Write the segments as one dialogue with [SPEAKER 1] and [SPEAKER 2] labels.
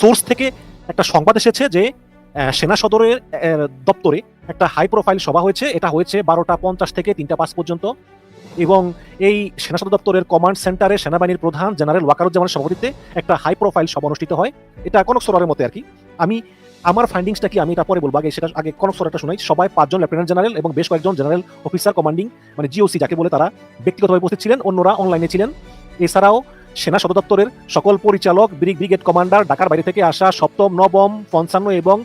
[SPEAKER 1] Source থেকে একটা সংবাদ এসেছে যে সেনা সদরের দপ্তরে একটা হাই প্রোফাইল সভা হয়েছে। এটা হয়েছে বারোটা পঞ্চাশ থেকে তিনটা পাঁচ পর্যন্ত। এবং এই সেনা সদর দপ্তরের কমান্ড সেন্টারে সেনাবাহিনীর প্রধান জেনারেল ওয়াকারুজ্জামানের সভাপতিত্বে একটা হাই প্রোফাইল সভা অনুষ্ঠিত হয়। এটা কনক সরারের মতো আর কি আমি, আমার ফাইন্ডিংসটা কি আমি এটা পরে বলব। আগে সেটা, আগে কনক সরারটা শোনাই। সবাই পাঁচজন লেফটেন্যান্ট জেনারেল এবং বেশ কয়েকজন জেনারেল অফিসার কমান্ডিং মানে জিওসি যাকে বলে তারা ব্যক্তিগতভাবে উপস্থিত ছিলেন। অন্যরা অনলাইনে ছিলেন। এছাড়াও সেনা সদর দপ্তরের সকল পরিচালক, ব্রিগ ব্রিগেড কমান্ডার, ঢাকার বাইরে থেকে আসা সপ্তম, নবম, পঞ্চান্ন এবং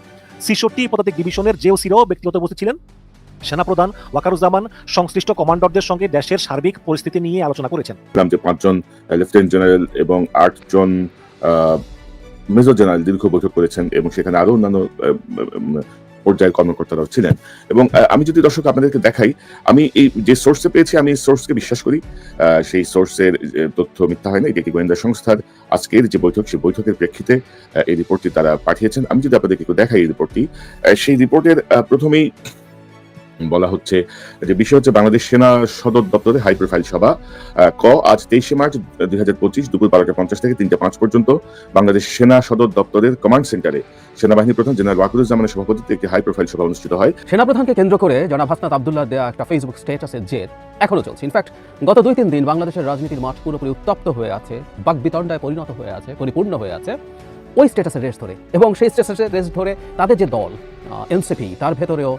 [SPEAKER 1] ছিষট্টি পদাতিক ডিভিশনের জেওসিরাও ব্যক্তিগত উপস্থিত ছিলেন। সেনাপ্রধান ওয়াকারুজ্জামান সংশ্লিষ্ট কমান্ডারদের সঙ্গে দেশের সার্বিক পরিস্থিতি নিয়ে আলোচনা করেছেন।
[SPEAKER 2] যে পাঁচজন লেফটেন্যান্ট জেনারেল এবং আটজন মেজর জেনারেল দীর্ঘ বৈঠক করেছেন এবং সেখানে আরও অন্যান্য পর্যায়ের কর্মকর্তারাও ছিলেন। এবং আমি যদি দর্শক আপনাদেরকে দেখাই, আমি এই যে সোর্সে পেয়েছি, আমি এই সোর্সকে বিশ্বাস করি। সেই সোর্সের তথ্য মিথ্যা হয় না এটি গোয়েন্দা সংস্থার আজকের যে বৈঠক, সেই বৈঠকের প্রেক্ষিতে এই রিপোর্টটি তারা পাঠিয়েছেন। আমি যদি আপনাদেরকে একটু দেখাই এই রিপোর্টটি সেই রিপোর্টের প্রথমেই বলা হচ্ছে যে বিষয় হচ্ছে বাংলাদেশ সেনা সদর দপ্তরে হাই প্রোফাইল সভা ক, আজ তেইশে মার্চ দুই হাজার পঁচিশ দুপুর বারোটা পঞ্চাশ থেকে তিনটা পাঁচ পর্যন্ত বাংলাদেশ সেনা সদর দপ্তরের কমান্ড সেন্টারে সেনাবাহিনী প্রধান জেনারেল ওয়াকুরুজ্জামানের সভাপতিত্বে একটি হাই প্রোফাইল সভা অনুষ্ঠিত হয়।
[SPEAKER 3] সেনাপ্রধানকে কেন্দ্র করে জনাব হাসনাত আবদুল্লাহ দেয়া একটা ফেসবুক স্ট্যাটাসের জের এখনও চলছে। ইনফ্যাক্ট গত দুই তিন দিন বাংলাদেশের রাজনীতির মাঠ পুরোপুরি উত্তপ্ত হয়ে আছে বাক বাকবিতণ্ডায় পরিণত হয়ে আছে, পরিপূর্ণ হয়ে আছে ওই স্ট্যাটাসের রেস ধরে। এবং সেই স্ট্যাটাসের রেস ধরে তাদের যে দল এনসিপি তার ভেতরেও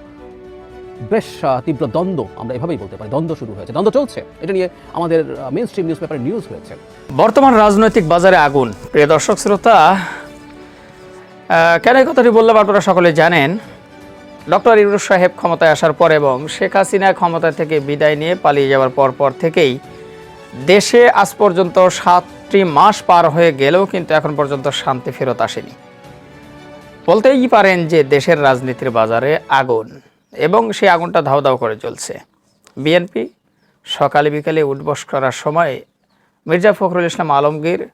[SPEAKER 3] বেশ তীব্র দ্বন্দ্ব, আমরা এভাবেই বলতে পারি, দ্বন্দ্ব শুরু হয়েছে। দ্বন্দ্ব চলছে, এটা নিয়ে আমাদের মেন স্ট্রিম নিউজ পেপারে নিউজ হয়েছে।
[SPEAKER 4] বর্তমান রাজনৈতিক বাজারে আগুন। প্রিয় দর্শক, শ্রোতা কেন এই কথাটি বললাম আপনারা সকলে জানেন। ডক্টর ইউনুস সাহেব ক্ষমতায় আসার পর এবং শেখ হাসিনা ক্ষমতা থেকে বিদায় নিয়ে পালিয়ে যাওয়ার পর পর থেকেই দেশে আজ পর্যন্ত সাতটি মাস পার হয়ে গেলেও কিন্তু এখন পর্যন্ত শান্তি ফেরত আসেনি। বলতেই পারেন যে দেশের রাজনীতির বাজারে আগুন। এবং সেই আগুনটা ধাও ধাও করে জ্বলছে। বিএনপি সকালে বিকালে উঠবস করার সময় মির্জা ফখরুল ইসলাম আলমগীর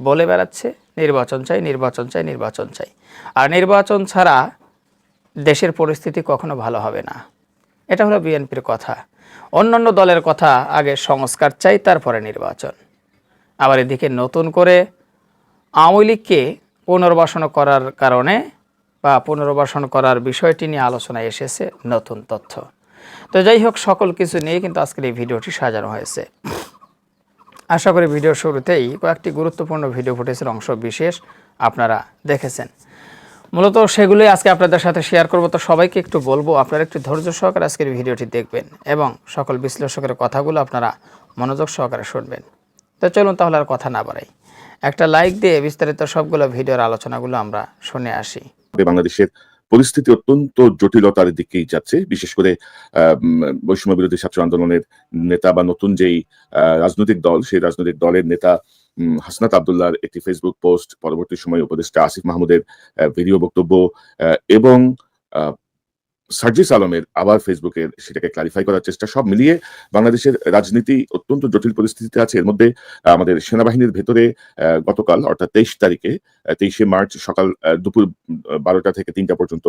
[SPEAKER 4] বলে বেড়াচ্ছে, নির্বাচন চাই নির্বাচন চাই নির্বাচন চাই। আর নির্বাচন ছাড়া দেশের পরিস্থিতি কখনো ভালো হবে না। এটা হলো বিএনপির কথা। অন্যান্য দলের কথা আগে সংস্কার চাই, তারপরে নির্বাচন। আবার এদিকে নতুন করে আওয়ামী লীগকে পুনর্বাসন করার কারণে বা পুনর্বাসন করার বিষয়টি নিয়ে আলোচনায় এসেছে নতুন তথ্য। তো যাই হোক, সকল কিছু নিয়ে কিন্তু আজকের এই ভিডিওটি সাজানো হয়েছে। আশা করি ভিডিওর শুরুতেই কয়েকটি গুরুত্বপূর্ণ ভিডিও ফুটেজের অংশ বিশেষ আপনারা দেখেছেন। মূলত সেগুলোই আজকে আপনাদের সাথে শেয়ার করব। তো সবাইকে একটু বলব, আপনারা একটু ধৈর্য সহকারে আজকের ভিডিওটি দেখবেন এবং সকল বিশ্লেষকের কথাগুলো আপনারা মনোযোগ সহকারে শুনবেন। তো চলুন তাহলে আর কথা না বাড়াই। একটা লাইক দিয়ে বিস্তারিত সবগুলো ভিডিওর আলোচনাগুলো আমরা শুনে আসি।
[SPEAKER 2] বাংলাদেশের পরিস্থিতি অত্যন্ত জটিলতার দিকেই যাচ্ছে। বিশেষ করে বৈষম্য বিরোধী ছাত্র আন্দোলনের নেতা বা নতুন যেই রাজনৈতিক দল, সেই রাজনৈতিক দলের নেতা হাসনাত আবদুল্লাহর একটি ফেসবুক পোস্ট পরবর্তী সময়ে উপদেষ্টা আসিফ মাহমুদের ভিডিও বক্তব্য এবং সার্জিস আলমের আবার ফেসবুকের সেটাকে ক্লারিফাই করার চেষ্টা সব মিলিয়ে বাংলাদেশের রাজনীতি অত্যন্ত জটিল পরিস্থিতিতে আছে। এর মধ্যে আমাদের সেনাবাহিনীর ভেতরে গতকাল অর্থাৎ তেইশ তারিখে তেইশে মার্চ সকাল দুপুর বারোটা থেকে তিনটা পর্যন্ত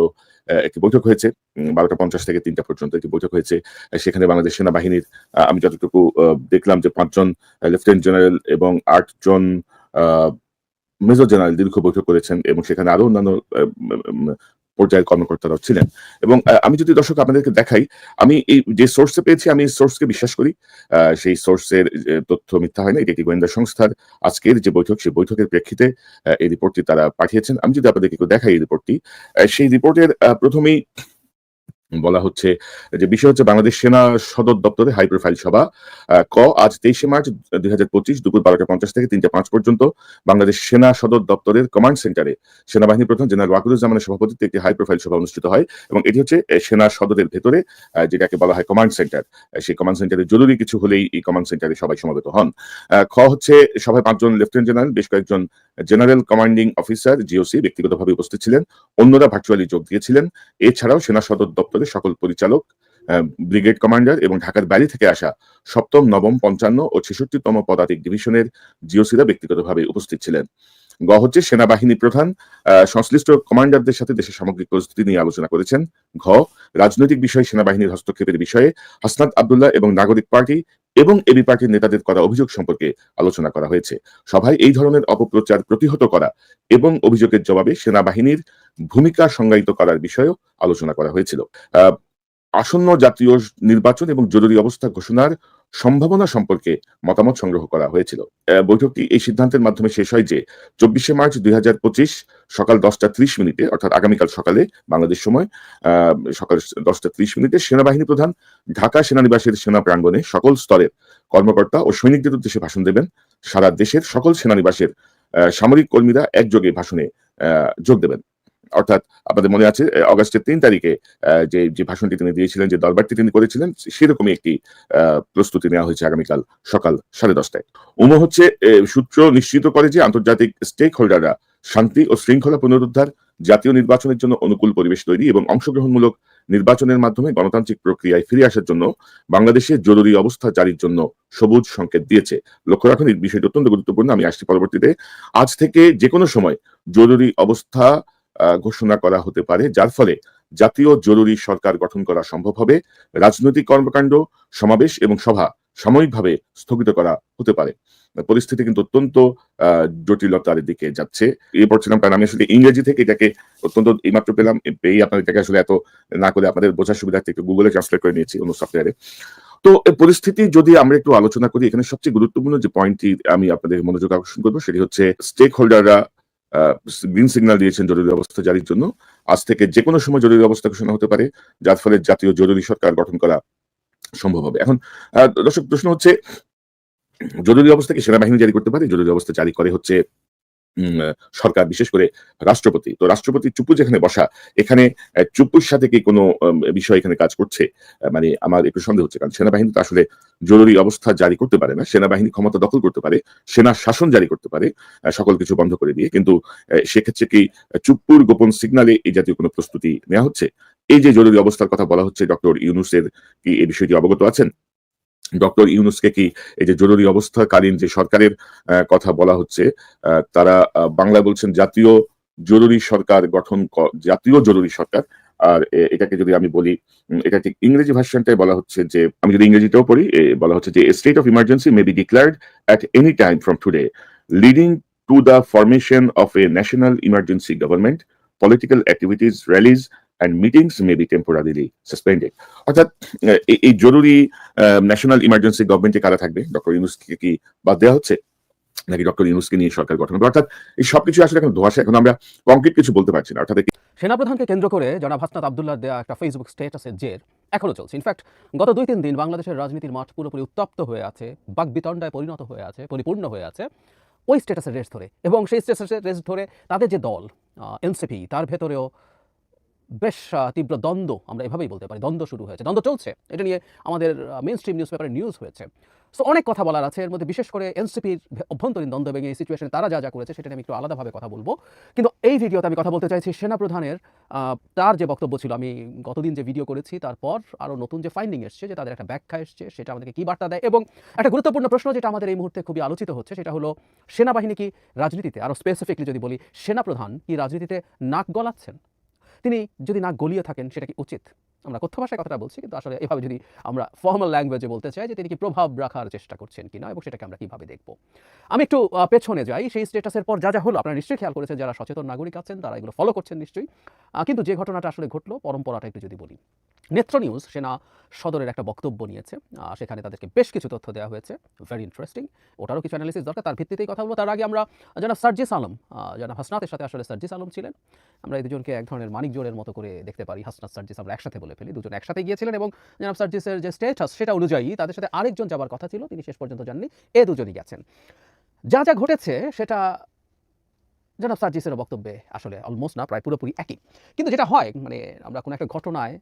[SPEAKER 2] একটি বৈঠক হয়েছে। বারোটা পঞ্চাশ থেকে তিনটা পর্যন্ত একটি বৈঠক হয়েছে। সেখানে বাংলাদেশ সেনাবাহিনীর আমি যতটুকু দেখলাম যে পাঁচজন লেফটেন্যান্ট জেনারেল এবং আটজন মেজর জেনারেল দীর্ঘ বৈঠক করেছেন এবং সেখানে আরও অন্যান্য পর্যায়ের কর্মকর্তারাও ছিলেন। এবং আমি যদি দর্শক আপনাদেরকে দেখাই, আমি এই যে সোর্সে পেয়েছি, আমি এই সোর্সকে বিশ্বাস করি। সেই সোর্সের তথ্য মিথ্যা হয় না, এটি একটি গোয়েন্দা সংস্থার আজকের যে বৈঠক, সেই বৈঠকের প্রেক্ষিতে এই রিপোর্টটি তারা পাঠিয়েছেন। আমি যদি আপনাদেরকে একটু দেখাই এই রিপোর্টটি সেই রিপোর্টের প্রথমেই বলা হচ্ছে যে বিষয় হচ্ছে বাংলাদেশ সেনা সদর দপ্তরে হাই প্রোফাইল সভা ক, আজ তেইশে মার্চ দুই হাজার পঁচিশ দুপুর বারোটা পঞ্চাশ থেকে তিনটা পাঁচ পর্যন্ত বাংলাদেশ সেনা সদর দপ্তরের কমান্ড সেন্টারে সেনাবাহিনী প্রধান জেনারেল ওয়াকুরুজ্জামানের সভাপতিত্বে একটি হাই প্রোফাইল সভা অনুষ্ঠিত হয় এবং এটি হচ্ছে সেনা সদরের ভেতরে যেটাকে বলা হয় কমান্ড সেন্টার সেই কমান্ড সেন্টারে জরুরি কিছু হলেই এই কমান্ড সেন্টারে সবাই সমবেত হন। খ হচ্ছে সভায় পাঁচজন লেফটেন্যান্ট জেনারেল বেশ কয়েকজন জেনারেল কমান্ডিং অফিসার জিওসি ব্যক্তিগতভাবে উপস্থিত ছিলেন। অন্যরা ভার্চুয়ালি যোগ দিয়েছিলেন। এছাড়াও সেনা সদর দপ্তরের সকল পরিচালক ব্রিগেড কমান্ডার এবং ঢাকার বাইরে থেকে আসা সপ্তম, নবম, পঞ্চান্ন ও ছেষট্টিতম পদাতিক ডিভিশনের জিওসিরা ব্যক্তিগতভাবে উপস্থিত ছিলেন। গ হচ্ছে সেনাবাহিনী প্রধান সংশ্লিষ্ট কমান্ডারদের সাথে দেশের সামগ্রিক পরিস্থিতি নিয়ে আলোচনা করেছেন। ঘ, রাজনৈতিক বিষয়ে সেনাবাহিনীর হস্তক্ষেপের বিষয়ে হাসনাত আবদুল্লাহ এবং নাগরিক পার্টি এবং এবি পার্টির নেতাদের করা অভিযোগ সম্পর্কে আলোচনা করা হয়েছে। সভায় এই ধরনের অপপ্রচার প্রতিহত করা এবং অভিযোগের জবাবে সেনাবাহিনীর ভূমিকা সংজ্ঞায়িত করার বিষয়েও আলোচনা করা হয়েছিল। আসন্ন জাতীয় নির্বাচন এবং জরুরি অবস্থা ঘোষণার সম্ভাবনা সম্পর্কে মতামত সংগ্রহ করা হয়েছিল। বৈঠকটি এই সিদ্ধান্তের মাধ্যমে শেষ হয় যে, চব্বিশে মার্চ দুই হাজার পঁচিশ সকাল দশটা ত্রিশ মিনিটে, অর্থাৎ আগামীকাল সকালে, বাংলাদেশ সময় সকাল দশটা ত্রিশ মিনিটে সেনাবাহিনী প্রধান, ঢাকা সেনানিবাসের সেনা প্রাঙ্গণে সকল স্তরের কর্মকর্তা ও সৈনিকদের উদ্দেশ্যে ভাষণ দেবেন। সারা দেশের সকল সেনানিবাসের সামরিক কর্মীরা একযোগে ভাষণে যোগ দেবেন। অর্থাৎ আপনাদের মনে আছে অগাস্টের তিন তারিখে যে যে ভাষণটি তিনি দিয়েছিলেন, যে দরবারটি তিনি করেছিলেন সেরকমই একটি প্রস্তুতি নেওয়া হয়েছে আগামীকাল সকাল সাড়ে দশটায়। উমো হচ্ছে সূত্র নিশ্চিত করে যে আন্তর্জাতিক স্টেক হোল্ডাররা শান্তি ও শৃঙ্খলা পুনরুদ্ধার, জাতীয় নির্বাচনের জন্য অনুকূল পরিবেশ তৈরি এবং অংশগ্রহণমূলক নির্বাচনের মাধ্যমে গণতান্ত্রিক প্রক্রিয়ায় ফিরে আসার জন্য বাংলাদেশে জরুরি অবস্থা জারির জন্য সবুজ সংকেত দিয়েছে। লক্ষ্য রাখুন, এই বিষয়টি অত্যন্ত গুরুত্বপূর্ণ, আমি আসছি পরবর্তীতে। আজ থেকে যে কোনো সময় জরুরি অবস্থা ঘোষণা করা হতে পারে। যার ফলে জাতীয় জরুরি সরকার গঠন করা সম্ভব হবে। রাজনৈতিক কর্মকাণ্ড, সমাবেশ এবং সভা সাময়িকভাবে স্থগিত করা হতে পারে। পরিস্থিতি কিন্তু অত্যন্ত জটিলতার দিকে যাচ্ছে। এই পড়ছিলাম কারণ আমি আসলে ইংরেজি থেকে এটাকে অত্যন্ত এইমাত্র পেলাম। এই আপনার এটাকে আসলে এত না করে আপনাদের বোঝার সুবিধার্থে একটু গুগলে ট্রান্সলেট করে নিয়েছি অন্য সফটওয়্যারে তো পরিস্থিতি যদি আমরা একটু আলোচনা করি, এখানে সবচেয়ে গুরুত্বপূর্ণ যে পয়েন্টটি আমি আপনাদের মনোযোগ আকর্ষণ করব, সেটি হচ্ছে স্টেক হোল্ডাররা গ্রিন সিগন্যাল দিয়েছেন জরুরি অবস্থা জারির জন্য। আজ থেকে যে কোনো সময় জরুরি অবস্থা ঘোষণা হতে পারে, যার ফলে জাতীয় জরুরি সরকার গঠন করা সম্ভব হবে। এখন দর্শক, প্রশ্ন হচ্ছে, জরুরি অবস্থাকে সেনাবাহিনী জারি করতে পারে? জরুরি অবস্থা জারি করে হচ্ছে সরকার, বিশেষ করে রাষ্ট্রপতি। তো রাষ্ট্রপতি চুপু যেখানে বসা, এখানে চুপুর সাথে কি কোনো বিষয় এখানে কাজ করছে? মানে আমার একটু সন্দেহ হচ্ছে, কারণ সেনাবাহিনী তো আসলে জরুরি অবস্থা জারি করতে পারে না। সেনাবাহিনী ক্ষমতা দখল করতে পারে সেনা শাসন জারি করতে পারে সকল কিছু বন্ধ করে দিয়ে। কিন্তু সেক্ষেত্রে কি চুপ্পুর গোপন সিগনালে এই জাতীয় কোনো প্রস্তুতি নেওয়া হচ্ছে? এই যে জরুরি অবস্থার কথা বলা হচ্ছে, ডক্টর ইউনুসের কি এই বিষয়টি অবগত আছেন? ডক্টর ইউনুসকে কি এই যে জরুরি অবস্থাকালীন যে সরকারের কথা বলা হচ্ছে তারা বাংলায় বলছেন জাতীয় জরুরি সরকার গঠন জাতীয় জরুরি সরকার। আর এটাকে যদি আমি বলি এটা ঠিক ইংরেজি ভার্সনটাই বলা হচ্ছে যে, আমি যদি ইংরেজিতেও পড়ি বলা হচ্ছে যে state of emergency may be declared at any time from today leading to the formation of a national emergency government political activities rallies and meetings may be temporarily suspended অর্থাৎ এই- জরুরি ন্যাশনাল ইমার্জেন্সি গভর্নমেন্টে কারা থাকবে? Doctor ইউনুসকে কি বাদ দেওয়া হচ্ছে? নাকি ডক্টর ইউনুসকে নিয়ে সরকার গঠন হবে? অর্থাৎ, এই সবকিছু আসলে এখন ধোয়াশা। এখন আমরা কংক্রিট কিছু বলতে পারছি না। অর্থাৎ
[SPEAKER 3] সেনাপ্রধানকে কেন্দ্র করে জনাব হাসনাত আবদুল্লাহ দেয়া একটা ফেসবুক স্ট্যাটাসের জের এখনও চলছে। ইনফ্যাক্ট গত দুই তিন দিন বাংলাদেশের রাজনীতির মাঠ পুরোপুরি উত্তপ্ত হয়ে আছে বাক বিতণ্ডায় পরিণত হয়ে আছে, পরিপূর্ণ হয়ে আছে ওই স্ট্যাটাসের রেস ধরে। এবং সেই স্ট্যাটাসের রেস ধরে তাদের যে দল এনসিপি তার ভেতরেও বেশ তীব্র দ্বন্দ্ব, আমরা এভাবেই বলতে পারি, দ্বন্দ্ব শুরু হয়েছে। দ্বন্দ্ব চলছে। এটা নিয়ে আমাদের মেন স্ট্রিম নিউজ পেপারে নিউজ হয়েছে। সো অনেক কথা বলার আছে। এর মধ্যে বিশেষ করে এনসিপির অভ্যন্তরীণ দ্বন্দ্ব এবং এই সিচুয়েশনে তারা যা যা করেছে, সেটা আমি একটু আলাদাভাবে কথা বলব। কিন্তু এই ভিডিওতে আমি কথা বলতে চাইছি সেনাপ্রধানের তার যে বক্তব্য ছিল, আমি গতদিন যে ভিডিও করেছি, তারপর আরও নতুন যে ফাইন্ডিং এসছে, যে তাদের একটা ব্যাখ্যা এসছে, সেটা আমাদেরকে কী বার্তা দেয় এবং একটা গুরুত্বপূর্ণ প্রশ্ন যেটা আমাদের এই মুহূর্তে খুবই আলোচিত হচ্ছে, সেটা হলো, সেনাবাহিনী কি রাজনীতিতে, আরও স্পেসিফিকলি যদি বলি, সেনাপ্রধান কি রাজনীতিতে নাক গলাচ্ছেন? তিনি যদি না গলিয়ে থাকেন সেটা কি উচিত? আমরা কথ্য ভাষায় কথাটা বলছি, কিন্তু আসলে এভাবে যদি আমরা ফর্মাল ল্যাঙ্গুয়েজে বলতে চাই যে তিনি কি প্রভাব রাখার চেষ্টা করছেন কিনা এবং সেটাকে আমরা কীভাবে দেখব। আমি একটু পেছনে যাই, সেই স্টেটাসের পর যা যা হলো, আপনারা নিশ্চয়ই খেয়াল করেছেন, যারা সচেতন নাগরিক আছেন, তারা এগুলো ফলো করছেন নিশ্চয়ই। কিন্তু যে ঘটনাটা আসলে ঘটলো, পরম্পরাটা একটু যদি বলি। নেত্র নিউজ সেনা সদরের একটা বক্তব্য নিয়েছে সেখানে তাদেরকে বেশ কিছু তথ্য দেওয়া হয়েছে ভেরি ইন্টারেস্টিং ওটারও কিছু অ্যানালিসিস দরকার, তার ভিত্তিতেই কথা বলব তার আগে আমরা জনাব সার্জিস আলম জনাব হাসনাতের সাথে আসলে সার্জিস আলম ছিলেন। আমরা এই দুজনকে এক ধরনের মানিক জোরের মতো করে দেখতে পারি, হাসনাত, সার্জিস আমরা একসাথে বলে ফেলি, দুজন একসাথে গিয়েছিলেন এবং জনাব সার্জিসের যে স্টেটাস সেটা অনুযায়ী তাদের সাথে আরেকজন যাবার কথা ছিল, তিনি শেষ পর্যন্ত যাননি, এ দুজনই গেছেন। যা যা ঘটেছে সেটা জনাব সার্জিসের বক্তব্যে আসলে অলমোস্ট না, প্রায় পুরোপুরি একই। কিন্তু যেটা হয় মানে আমরা কোনো একটা ঘটনায়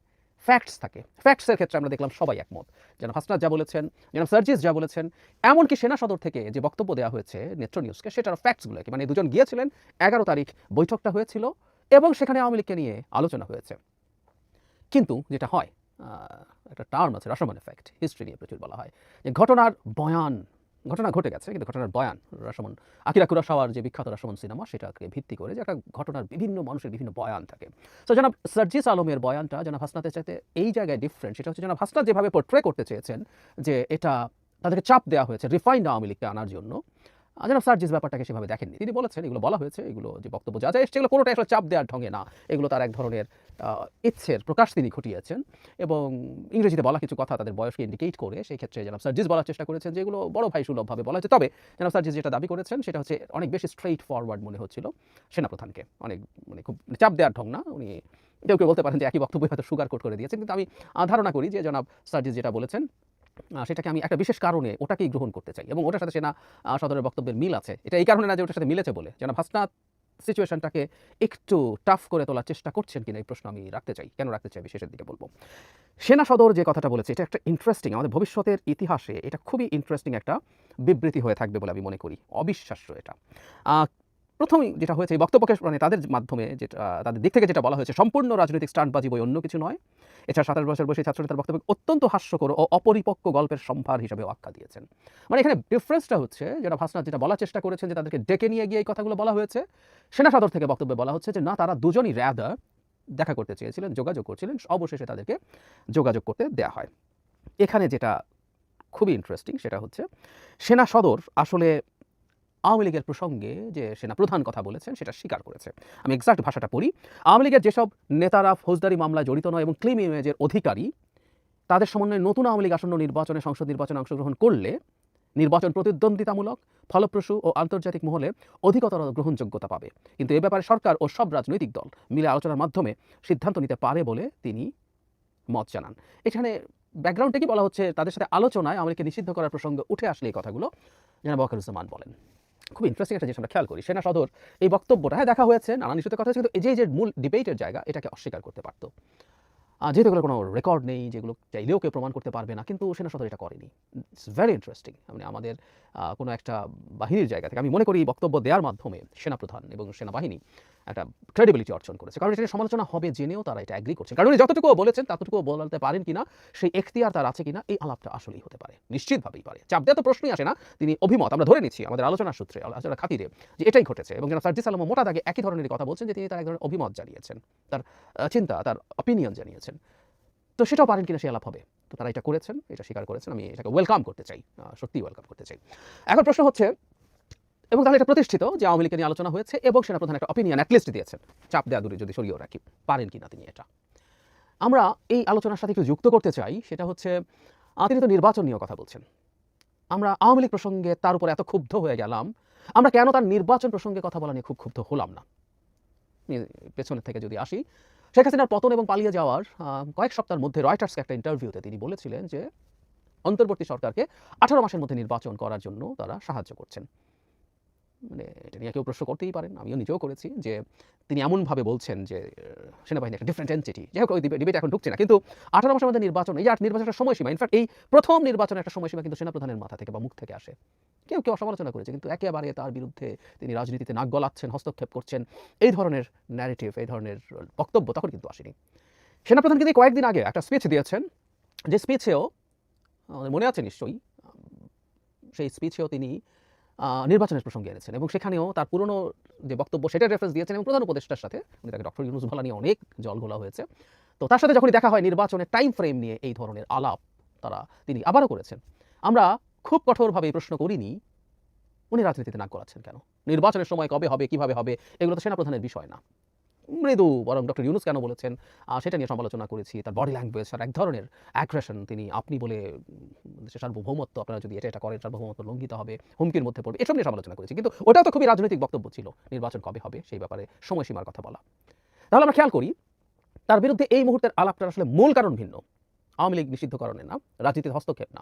[SPEAKER 3] ফ্যাক্টস থাকে ফ্যাক্টসের ক্ষেত্রে আমরা দেখলাম সবাই একমত। যেন হাসনাত যা বলেছেন যেন সার্জিস যা বলেছেন, এমনকি সেনা সদর থেকে যে বক্তব্য দেওয়া হয়েছে নেত্র নিউজকে, সেটার ফ্যাক্টসগুলো কি মানে দুজন গিয়েছিলেন, এগারো তারিখ বৈঠকটা হয়েছিল এবং সেখানে আওয়ামী লীগকে নিয়ে আলোচনা হয়েছে। কিন্তু যেটা হয় একটা টার্ম আছে রাসমান এফেক্ট হিস্ট্রি নিয়ে প্রচুর বলা হয়, যে ঘটনার বয়ান, ঘটনা ঘটে গেছে, কিন্তু ঘটনার বয়ান রসমন আকিরা কুরাসাওয়ার যে বিখ্যাত রসমন সিনেমা সেটাকে ভিত্তি করে যে একটা ঘটনার বিভিন্ন মানুষের বিভিন্ন বয়ান থাকে। তো জনাব সার্জিস আলমের বয়ানটা জনাব হাসনাতের চাইতে এই জায়গায় ডিফারেন্ট সেটা হচ্ছে জনাব হাসনাত যেভাবে পোর্ট্রে করতে চেয়েছেন যে এটা তাদেরকে চাপ দেওয়া হয়েছে রিফাইন্ড আওয়ামী লীগকে আনার জন্য জনাব সার্জিস ব্যাপারটাকে সেভাবে দেখেননি। তিনি বলেছেন, এগুলো বলা হয়েছে, এগুলো যে বক্তব্য যা যা এসছে, এগুলো কোনোটাই আসলে চাপ দেওয়ার ঢঙে না। এগুলো তার এক ধরনের ইচ্ছের প্রকাশ তিনি ঘটিয়েছেন এবং ইংরেজিতে বলা কিছু কথা তাদের বয়সকে ইন্ডিকেট করে। সেই ক্ষেত্রে জনাব সার্জিস বলার চেষ্টা করেছেন যে এগুলো বড় ভাই সুলভভাবে বলা হয়েছে। তবে জনাব সার্জিস যেটা দাবি করেছেন, সেটা হচ্ছে অনেক বেশি স্ট্রেইট ফরওয়ার্ড মনে হচ্ছিল সেনাপ্রধানকে। অনেক মানে খুব চাপ দেওয়ার ঢং না। উনি কেউ কেউ বলতে পারেন যে একই বক্তব্য হয়তো সুগার কোট করে দিয়েছেন। কিন্তু আমি ধারণা করি যে জনাব সার্জিস যেটা বলেছেন সেটাকে আমি একটা বিশেষ কারণে ওটাকেই গ্রহণ করতে চাই এবং ওটার সাথে সেনা সদরের বক্তব্যের মিল আছে। এটা এই কারণে না যে ওটার সাথে মিলেছে বলে। যেন হাসনাত সিচুয়েশনটাকে একটু টাফ করে তোলার চেষ্টা করছেন কিনা এই প্রশ্ন আমি রাখতে চাই। কেন রাখতে চাই বিশেষের দিকে বলব। সেনা সদর যে কথাটা বলেছে, এটা একটা ইন্টারেস্টিং আমাদের ভবিষ্যতের ইতিহাসে এটা খুবই ইন্টারেস্টিং একটা বিবৃতি হয়ে থাকবে বলে আমি মনে করি। অবিশ্বাস্য এটা। প্রথমেই যেটা হয়েছে, এই বক্তব্যকে মানে তাদের মাধ্যমে যেটা, তাদের দিক থেকে যেটা বলা হয়েছে, সম্পূর্ণ রাজনৈতিক স্টান্টবাজি বই অন্য কিছু নয়। এছাড়া সাতাশ বছর বয়সী ছাত্রনেতার বক্তব্য অত্যন্ত হাস্যকর ও অপরিপক্ক গল্পের সম্ভার হিসেবে আখ্যা দিয়েছেন। মানে এখানে ডিফারেন্সটা হচ্ছে, যেটা ভাসনাথ যেটা বলার চেষ্টা করেছেন যে তাদেরকে ডেকে নিয়ে গিয়ে এই কথাগুলো বলা হয়েছে, সেনা সদর থেকে বক্তব্যে বলা হচ্ছে যে, না, তারা দুজনই র্যাদার দেখা করতে চেয়েছিলেন, যোগাযোগ করছিলেন, অবশেষে তাদেরকে যোগাযোগ করতে দেয়া হয়। এখানে যেটা খুবই ইন্টারেস্টিং সেটা হচ্ছে, সেনা সদর আসলে আওয়ামী লীগের প্রসঙ্গে যে সেনা প্রধান কথা বলেছেন, সেটা স্বীকার করেছে। আমি এক্সাক্ট ভাষাটা পড়ি। আওয়ামী লীগের যেসব নেতারা ফৌজদারি মামলায় জড়িত নয় এবং ক্লিম ইমেজের অধিকারী, তাদের সমন্বয়ে নতুন আওয়ামী লীগ আসন্ন নির্বাচনে সংসদ নির্বাচনে অংশগ্রহণ করলে নির্বাচন প্রতিদ্বন্দ্বিতামূলক, ফলপ্রসূ ও আন্তর্জাতিক মহলে অধিকতর গ্রহণযোগ্যতা পাবে। কিন্তু এ ব্যাপারে সরকার ও সব রাজনৈতিক দল মিলে আলোচনার মাধ্যমে সিদ্ধান্ত নিতে পারে বলে তিনি মত জানান। এখানে ব্যাকগ্রাউন্ডে কি বলা হচ্ছে, তাদের সাথে আলোচনায় লীগকে নিষিদ্ধ করার প্রসঙ্গ উঠে আসলে এই কথাগুলো। যেন বকরুজ্জামান বলেন। খুব ইন্টারেস্টিং একটা জিনিস আমরা খেয়াল করি, সেনা সদর এই বক্তব্যটা হ্যাঁ দেখা হয়েছে, নানান ইস্যুতে কথা হয়েছে, কিন্তু এই যে যে মূল ডিবেটের জায়গা, এটাকে অস্বীকার করতে পারত। যেহেতু এগুলো কোনো রেকর্ড নেই যেগুলো চাইলেও কেউ প্রমাণ করতে পারবে না, কিন্তু সেনা সদর এটা করেনি। ইটস ভেরি ইন্টারেস্টিং মানে আমাদের কোনো একটা বাহিনীর জায়গা থেকে আমি মনে করি বক্তব্য দেওয়ার মাধ্যমে সেনাপ্রধান এবং সেনাবাহিনী একটা ক্রেডিবিলিটি অর্জন করেছে। কারণ এটা সমালোচনা হবে জেনেও তারা এটা অ্যাগ্রি করছে। কারণ যতটুকু বলেছেন ততটুকু বলতে পারেন কিনা সেই এখতিয়ার তার আছে কিনা এই আলাপটা আসলেই হতে পারে। নিশ্চিতভাবেই পারে। চাপ দেওয়া তো প্রশ্নই আসে না। তিনি অভিমত আমরা ধরে নিচ্ছি আমাদের আলোচনার সূত্রে আলোচনার খাতিরে যে এটাই ঘটেছে। এবং যেন সার্জিস আলম মোটা দাগে একই ধরনের কথা বলছেন যে তিনি তার এক ধরনের অভিমত জানিয়েছেন তার চিন্তা তার অপিনিয়ন জানিয়েছেন। তো সেটাও পারেন কিনা সে আলাপ হবে। তো তারা এটা করেছেন এটা স্বীকার করেছেন। আমি এটাকে ওয়েলকাম করতে চাই। আহ, সত্যিই ওয়েলকাম করতে চাই। এখন প্রশ্ন হচ্ছে এবং তাহলে এটা প্রতিষ্ঠিত যে আওয়ামী লীগকে নিয়ে আলোচনা হয়েছে এবং সেনাপ্রধান একটা অপিনিয়ন অ্যাটলিস্ট দিয়েছেন। চাপ দেওয়া দূরে যদি সরিয়েও রাখি, পারেন কিনা তিনি এটা। আমরা এই আলোচনার সাথে একটু যুক্ত করতে চাই, সেটা হচ্ছে, তিনি তো নির্বাচন নিয়েও কথা বলছেন। আমরা আওয়ামী লীগ প্রসঙ্গে তার উপর এত ক্ষুব্ধ হয়ে গেলাম, আমরা কেন তার নির্বাচন প্রসঙ্গে কথা বলা নিয়ে খুব ক্ষুব্ধ হলাম না? পেছনের থেকে যদি আসি, শেখ হাসিনার পতন এবং পালিয়ে যাওয়ার কয়েক সপ্তাহের মধ্যে রয়টার্সকে একটা ইন্টারভিউতে তিনি বলেছিলেন যে, অন্তর্বর্তী সরকারকে আঠারো মাসের মধ্যে নির্বাচন করার জন্য তারা সাহায্য করছেন। মানে এটা নিয়ে কেউ প্রশ্ন করতেই পারেন, আমিও নিজেও করেছি যে তিনি এমনভাবে বলছেন যে সেনাবাহিনী একটা ডিফারেন্ট এন্টিটি যাই হোক, ওই ডিবেট এখন ঢুকছে না, কিন্তু আঠারো মাসের মধ্যে নির্বাচন, এই আট নির্বাচনের একটা সময়সীমা ইনফ্যাক্ট এই প্রথম নির্বাচনের একটা সময়সীমা কিন্তু সেনাপ্রধানের মাথা থেকে বা মুখ থেকে আসে। কেউ কেউ সমালোচনা করেছে, কিন্তু একেবারে তার বিরুদ্ধে তিনি রাজনীতিতে নাক গলাচ্ছেন, হস্তক্ষেপ করছেন, এই ধরনের ন্যারেটিভ এই ধরনের বক্তব্য তখন কিন্তু আসেনি। সেনাপ্রধান কিন্তু কয়েকদিন আগে একটা স্পিচ দিয়েছেন, যে স্পিচেও আমাদের মনে আছে নিশ্চয়ই, সেই স্পিচেও তিনি নির্বাচনের প্রসঙ্গে এনেছেন এবং সেখানেও তার পুরনো যে বক্তব্য সেটা রেফারেন্স দিয়েছেন এবং প্রধান উপদেষ্টার সাথে উনি তাকে ডক্টর ইউনুস ভালা নিয়ে অনেক জল ঘোলা হয়েছে। তো তার সাথে যখনই দেখা হয় নির্বাচনের টাইম ফ্রেম নিয়ে এই ধরনের আলাপ তারা, তিনি আবারও করেছেন। আমরা খুব কঠোরভাবে প্রশ্ন করিনি, উনি রাজনীতিতে নাক করাচ্ছেন কেন? নির্বাচনের সময় কবে হবে, কীভাবে হবে, এগুলো তো সেনাপ্রধানের বিষয় না। মৃদু, বরং ডক্টর ইউনুস কেন বলেছেন? সেটা নিয়ে সমালোচনা করেছি। তার বডি ল্যাঙ্গুয়েজ আর এক ধরনের অ্যাগ্রেশন তিনি আপনি বলে দেশের সার্বভৌমত্ব, আপনারা যদি এটা এটা করেন, সার্বভৌমত্ব লঙ্ঘিত হবে, হুমকির মধ্যে পড়বে, এসব নিয়ে সমালোচনা করেছি। কিন্তু ওটাও তো খুবই রাজনৈতিক বক্তব্য ছিল, নির্বাচন কবে হবে, সেই ব্যাপারে সময়সীমার কথা বলা। তাহলে আমরা খেয়াল করি, তার বিরুদ্ধে এই মুহূর্তের আলাপটার আসলে মূল কারণ ভিন্ন। আওয়ামী লীগ নিষিদ্ধকরণের না রাজনীতির হস্তক্ষেপ না।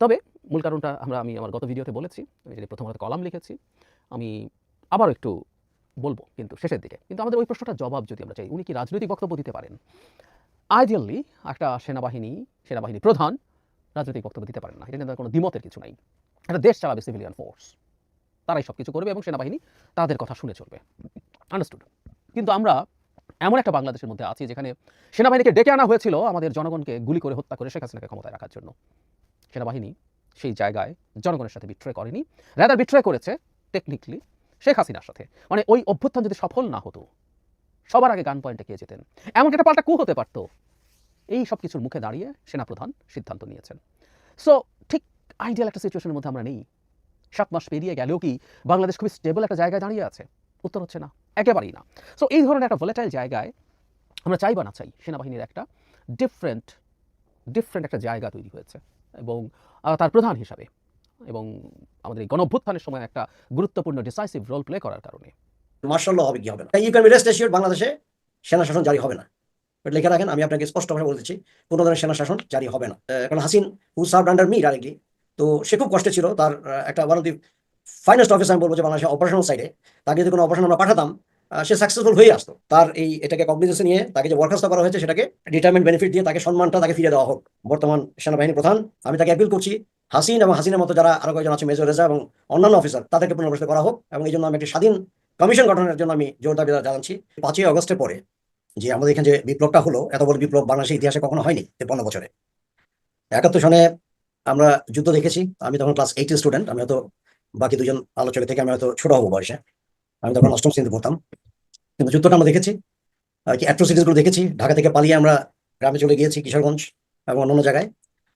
[SPEAKER 3] তবে মূল কারণটা আমরা, আমি আমার গত ভিডিওতে বলেছি, আমি যদি প্রথমত কলাম লিখেছি। আমি আবার একটু বলব কিন্তু শেষের দিকে। কিন্তু আমাদের ওই প্রশ্নটার জবাব যদি আমরা চাই, উনি কি রাজনৈতিক বক্তব্য দিতে পারেন? আইডিয়ালি একটা সেনাবাহিনী সেনাবাহিনী প্রধান রাজনৈতিক বক্তব্য দিতে পারেন না। এটা নিয়ে কোনো দ্বিমতের কিছু নাই। একটা দেশ চালাবে সিভিলিয়ান ফোর্স তারাই সব কিছু করবে এবং সেনাবাহিনী তাদের কথা শুনে চলবে। আন্ডারস্টুড কিন্তু আমরা এমন একটা বাংলাদেশের মধ্যে আছি যেখানে সেনাবাহিনীকে ডেকে আনা হয়েছিল আমাদের জনগণকে গুলি করে হত্যা করে শেখ হাসিনাকে ক্ষমতায় রাখার জন্য। সেনাবাহিনী সেই জায়গায় জনগণের সাথে বিট্রয় করেনি। রাদার বিট্রয় করেছে টেকনিক্যালি শেখ হাসিনার সাথে। মানে ওই অভ্যুত্থান যদি সফল না হতো, সবার আগে গান পয়েন্টে কে যেতেন এমন একটা পাল্টা কু হতে পারতো। এই সব কিছুর মুখে দাঁড়িয়ে সেনাপ্রধান সিদ্ধান্ত নিয়েছেন। সো ঠিক আইডিয়াল একটা সিচুয়েশনের মধ্যে আমরা নেই। সাত মাস পেরিয়ে গেলেও কি বাংলাদেশ খুবই স্টেবল একটা জায়গায় দাঁড়িয়ে আছে? উত্তর হচ্ছে না। একেবারেই না। সো এই ধরনের একটা ভোলেটাইল জায়গায় আমরা চাই বা না চাই, সেনাবাহিনীর একটা ডিফারেন্ট ডিফারেন্ট একটা জায়গা তৈরি হয়েছে এবং তার প্রধান হিসাবে। এবং আমাদের এই গণভ্যুত্থানের সময় একটা গুরুত্বপূর্ণ ডিসাইসিভ রোল প্লে করার কারণে।
[SPEAKER 5] মার্শাল হবে কি হবে না? ইউ ক্যান রেস্ট এশিওর বাংলাদেশে সেনা শাসন জারি হবে না। এটা লিখে রাখেন, আমি আপনাকে স্পষ্ট ভাবে বলতেছি কোনো ধরনের সেনা শাসন জারি হবে না। কারণ Hasin who serve under me directly তো সে খুব কষ্টে ছিল, তার একটা one of the finest officer আমি বলব যে বাংলাদেশের অপারেশনাল সাইডে তাকে যদি কোনো অপারেশন আমরা পাঠাতাম সে সাকসেসফুল হয়ে আসতো। তার এই, এটাকে কগনিজেন্সে নিয়ে, তাকে যে বরখাস্ত করা হয়েছে, সেটাকে রিটায়ারমেন্ট বেনিফিট দিয়ে তাকে সম্মানটা তাকে ফিরে দেওয়া হোক। বর্তমান সেনাবাহিনী প্রধান, আমি তাকে অ্যাপিল করছি হাসিন এবং হাসিনের মতো যারা আরও কয়েকজন আছে, মেজর রেজা এবং অন্যান্য অফিসার তাদেরকে পুনর্বাসিত করা হোক এবং এই জন্য আমি একটি স্বাধীন কমিশন গঠনের জন্য আমি জোর দাবি জানাচ্ছি। পাঁচই অগস্টের পরে যে আমাদের এখানে যে বিপ্লবটা হলো, এত বড় বিপ্লব বাংলাদেশের ইতিহাসে কখনো হয়নি তেপন্ন বছরে। একাত্তর সনে আমরা যুদ্ধ দেখেছি, আমি তখন ক্লাস এইটের স্টুডেন্ট আমি হয়তো বাকি দুজন আলোচকের থেকে আমি হয়তো ছোট হব বয়সে। আমি তখন অষ্টম শ্রেণীতে পড়তাম। কিন্তু যুদ্ধটা আমরা দেখেছি, আর কি অ্যাট্রোসিটিসগুলো দেখেছি। ঢাকা থেকে পালিয়ে আমরা গ্রামে চলে গিয়েছি, কিশোরগঞ্জ এবং অন্যান্য জায়গায়।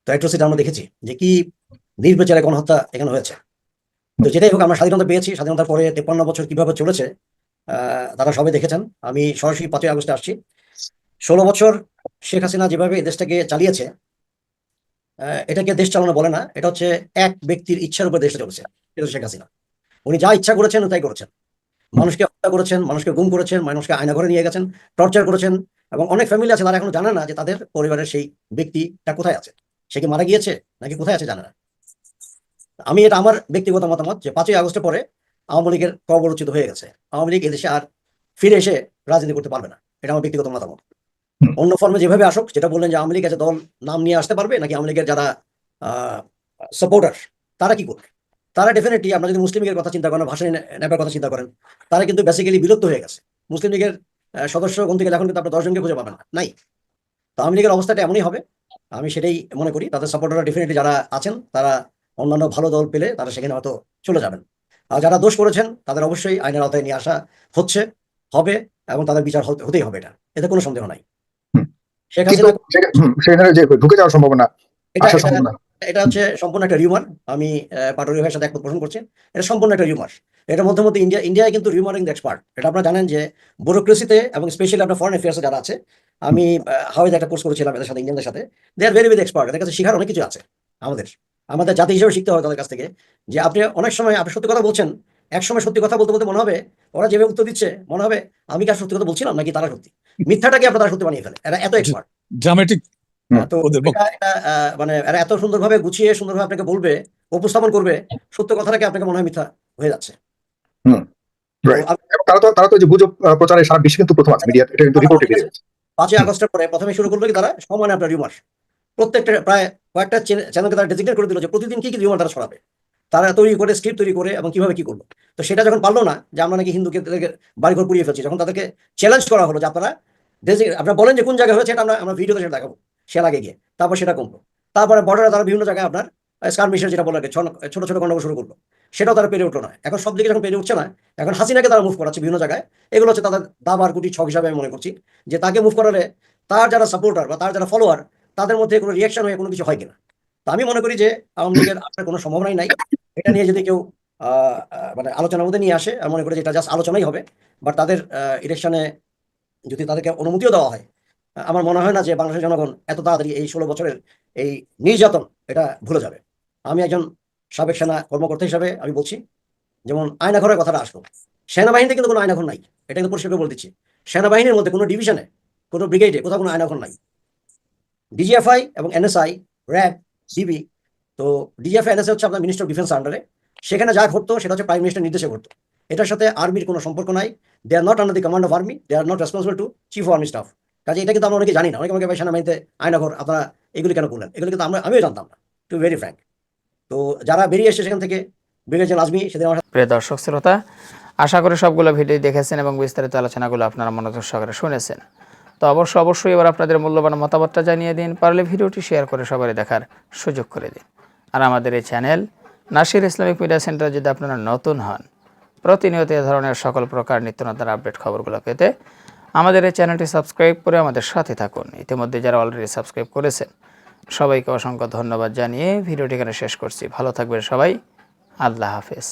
[SPEAKER 5] তো অ্যাট্রোসিটি আমরা দেখেছি যে কি নির্বিচারে গণহত্যা এখানে হয়েছে। তো যেটাই হোক, আমরা স্বাধীনতা পেয়েছি, স্বাধীনতার পরে তেপ্পান্ন বছর কীভাবে চলেছে তারা সবাই দেখেছেন। আমি সরাসরি পাঁচই আগস্টে আসছি। ষোলো বছর শেখ হাসিনা যেভাবে দেশটাকে চালিয়েছে এটাকে দেশ চালানো বলে না, এটা হচ্ছে এক ব্যক্তির ইচ্ছার উপর দেশটা চলেছে, এটা শেখ হাসিনা। উনি যা ইচ্ছা করেছেন, তাই করেছেন। মানুষকে হত্যা করেছেন, মানুষকে গুম করেছেন, মানুষকে আয়না ঘরে নিয়ে গেছেন, টর্চার করেছেন, এবং অনেক ফ্যামিলি আছে, তারা এখনও জানে না যে তাদের পরিবারের সেই ব্যক্তিটা কোথায় আছে। সে কি মারা গিয়েছে, নাকি কোথায় আছে জানে না। আমি এটা আমার ব্যক্তিগত মতামত যে পাঁচই আগস্টের পরে আওয়ামী লীগের কবরচিত হয়ে গেছে। আওয়ামী লীগ এদেশে আর ফিরে এসে রাজনীতি করতে পারবে না। এটা আমার ব্যক্তিগত মতামত। অন্য ফর্মে যেভাবে আসুক যেটা বললেন যে আওয়ামী লীগ আছে দল নাম নিয়ে আসতে পারবে নাকি আওয়ামী লীগের যারা সাপোর্টার তারা কি করবে? তারা ডেফিনেটলি আমরা যদি মুসলিম লীগের কথা চিন্তা করেন ভাষা নেপার কথা চিন্তা করেন তারা কিন্তু বেসিক্যালি বিলুপ্ত হয়ে গেছে। মুসলিম লীগের সদস্য কোন থেকে এখন কিন্তু আপনার দশজনকে খুঁজে পাবেন না নাই। তো আওয়ামী লীগের অবস্থাটা এমনই হবে। আমি সেটাই মনে করি। তাদের সাপোর্টাররা ডেফিনেটলি যারা আছেন তারা অন্যান্য ভালো দল পেলে তারা সেখানে হয়তো চলে যাবেন। আর যারা দোষ করেছেন তাদের অবশ্যই আইনের আওতায় নিয়ে আসা হচ্ছে হবে এবং তাদের বিচার হতেই হবে এটা। এতে কোনো সন্দেহ নাই। শেখ হাসিনা
[SPEAKER 6] ঢুকে যাওয়ার সম্ভাবনা
[SPEAKER 5] এটা হচ্ছে সম্পূর্ণ একটা রিউমার আমি ভাইয়ের সাথে একমত পোষণ করছি। এটা সম্পূর্ণ একটা রিউমার এটার মধ্যে মধ্যে ইন্ডিয়া ইন্ডিয়ায় কিন্তু রিউমারিং এক্সপার্ট এটা আপনারা জানেন যে ব্যুরোক্রেসিতে এবং স্পেশালি আপনার ফরেন অ্যাফেয়ার্সে যারা আছে আমি হাওয়াইতে একটা কোর্স করেছিলাম এদের সাথে ইন্ডিয়ানদের সাথে। They are very very expert এদের কাছে শেখার অনেক কিছু আছে আমাদের। আমাদের জাতি হিসেবে শিখতে হবে তাদের কাছ থেকে যে আপনি অনেক সময় আপনি সত্যি কথা বলছেন এক সময় সত্যি কথা বলতে বলতে মনে হবে ওরা যেভাবে উত্তর দিচ্ছে মনে হবে আমি কি আর সত্যি কথা বলছিলাম নাকি তারা সত্যি? মিথ্যাটাকে আপনারা সত্যি বানিয়ে ফেলে এরা এত এক্সপার্ট
[SPEAKER 7] ড্রামাটিক
[SPEAKER 5] তো আহ, মানে এরা এত সুন্দরভাবে গুছিয়ে সুন্দরভাবে আপনাকে বলবে উপস্থাপন করবে সত্য কথাটাকে আপনাকে মনে হয় মিথ্যা হয়ে যাচ্ছে।
[SPEAKER 6] Right.
[SPEAKER 5] তো আমি
[SPEAKER 6] এবং তারা তো তারা তো যে গুজব প্রচারে সারা বিশ্বে কিন্তু প্রথম আছে মিডিয়া এটা কিন্তু রিপোর্টে
[SPEAKER 5] পাঁচই আগস্টের পরে প্রথমে শুরু করল কি তারা? সমানে আপনার রিউমার প্রত্যেকটা প্রায় কয়েকটা চ্যানেলকে তারা ডেজিগনেট করে দিল যে প্রতিদিন কি কি রিউমার তারা ছড়াবে তারা তৈরি করে স্ক্রিপ্ট তৈরি করে এবং কীভাবে কি করল। তো সেটা যখন পারল না যে আমরা নাকি হিন্দুকে তাদেরকে বাড়িঘর পুড়িয়ে ফেলছি, যখন তাদেরকে চ্যালেঞ্জ করা হলো যে আপনারা আপনারা বলেন যে কোন জায়গায় হয়েছে, সেটা আমরা আমরা ভিডিওতে সেটা দেখাবো সে আগে গিয়ে। তারপর সেটা কমলো। তারপরে বর্ডারে তারা বিভিন্ন জায়গায় আপনার স্কারমিশন যেটা বলে ছোট ছোট গন্ডগোল শুরু করল। সেটাও তারা পেরে উঠল না। এখন সব দিকে যখন পেরে উঠছে না, এখন হাসিনাকে তারা মুভ করাচ্ছে বিভিন্ন জায়গায়। এগুলো হচ্ছে তাদের দাবার গুটি ছক হিসাবে আমি মনে করছি। যে তাকে মুভ করালে তার যারা সাপোর্টার বা তার যারা ফলোয়ার তাদের মধ্যে কোনো রিয়াকশন হয়ে কোনো কিছু হয় কিনা। তো আমি মনে করি যে আওয়ামী লীগের আসার কোনো সম্ভাবনাই নাই। এটা নিয়ে যদি কেউ মানে আলোচনার মধ্যে নিয়ে আসে, আমি মনে করি যে এটা জাস্ট আলোচনাই হবে। বাট তাদের ইলেকশনে যদি তাদেরকে অনুমতিও দেওয়া হয়, আমার মনে হয় না যে বাংলাদেশের জনগণ এত তাড়াতাড়ি এই ষোলো বছরের এই নির্যাতন এটা ভুলে যাবে। আমি একজন সাবেক সেনা কর্মকর্তা হিসাবে আমি বলছি, যেমন আয়নাঘরের কথাটা আসলো। সেনাবাহিনীতে কিন্তু কোনো আয়নাঘর নাই। এটা কিন্তু পরিষ্কার বলে দিচ্ছি। সেনাবাহিনীর মধ্যে কোনো ডিভিশনে কোনো ব্রিগেডে কোথাও কোনো আয়না আয়নাঘর নাই। ডিজিএফআই এবং এনএসআই র্যাব ডিবি তো ডিজিএফআই এনএসআই হচ্ছে আপনার মিনিস্টার অফ ডিফেন্স আন্ডারে সেখানে যা ঘটতো সেটা হচ্ছে প্রাইম মিনিস্টার নির্দেশে ঘটতো। এটার সাথে আর্মির কোনো সম্পর্ক নাই। They are not under the command of army they are not responsible to chief army staff কাজে এটা কিন্তু আমরা অনেকে জানি না। অনেকে আমাকে সেনাবাহিনীতে আয়নাঘর আপনারা এগুলি কেন করলেন? এগুলো কিন্তু আমরা, আমিও জানতাম না টু ভেরি ফ্র্যাঙ্ক তো যারা বেরিয়ে এসছে সেখান থেকে বেরিয়েছেন আজমি সেদিন আমার
[SPEAKER 4] প্রিয় দর্শক, শ্রোতা, আশা করি সবগুলো ভিডিও দেখেছেন এবং বিস্তারিত আলোচনাগুলো আপনারা মনোযোগ সহকারে শুনেছেন। তো অবশ্যই অবশ্যই এবার আপনাদের মূল্যবান মতামতটা জানিয়ে দিন, পারলে ভিডিওটি শেয়ার করে সবারই দেখার সুযোগ করে দিন। আর আমাদের এই channel Nasir Islamic media centre যদি আপনারা নতুন হন, প্রতিনিয়ত এ ধরনের সকল প্রকার নিত্য নতুন আপডেট খবরগুলো পেতে আমাদের এই চ্যানেলটি সাবস্ক্রাইব করে আমাদের সাথে থাকুন। ইতিমধ্যে যারা অলরেডি সাবস্ক্রাইব করেছেন, সবাইকে অসংখ্য ধন্যবাদ জানিয়ে ভিডিওটি এখানে শেষ করছি। ভালো থাকবেন সবাই। আল্লাহ হাফেজ।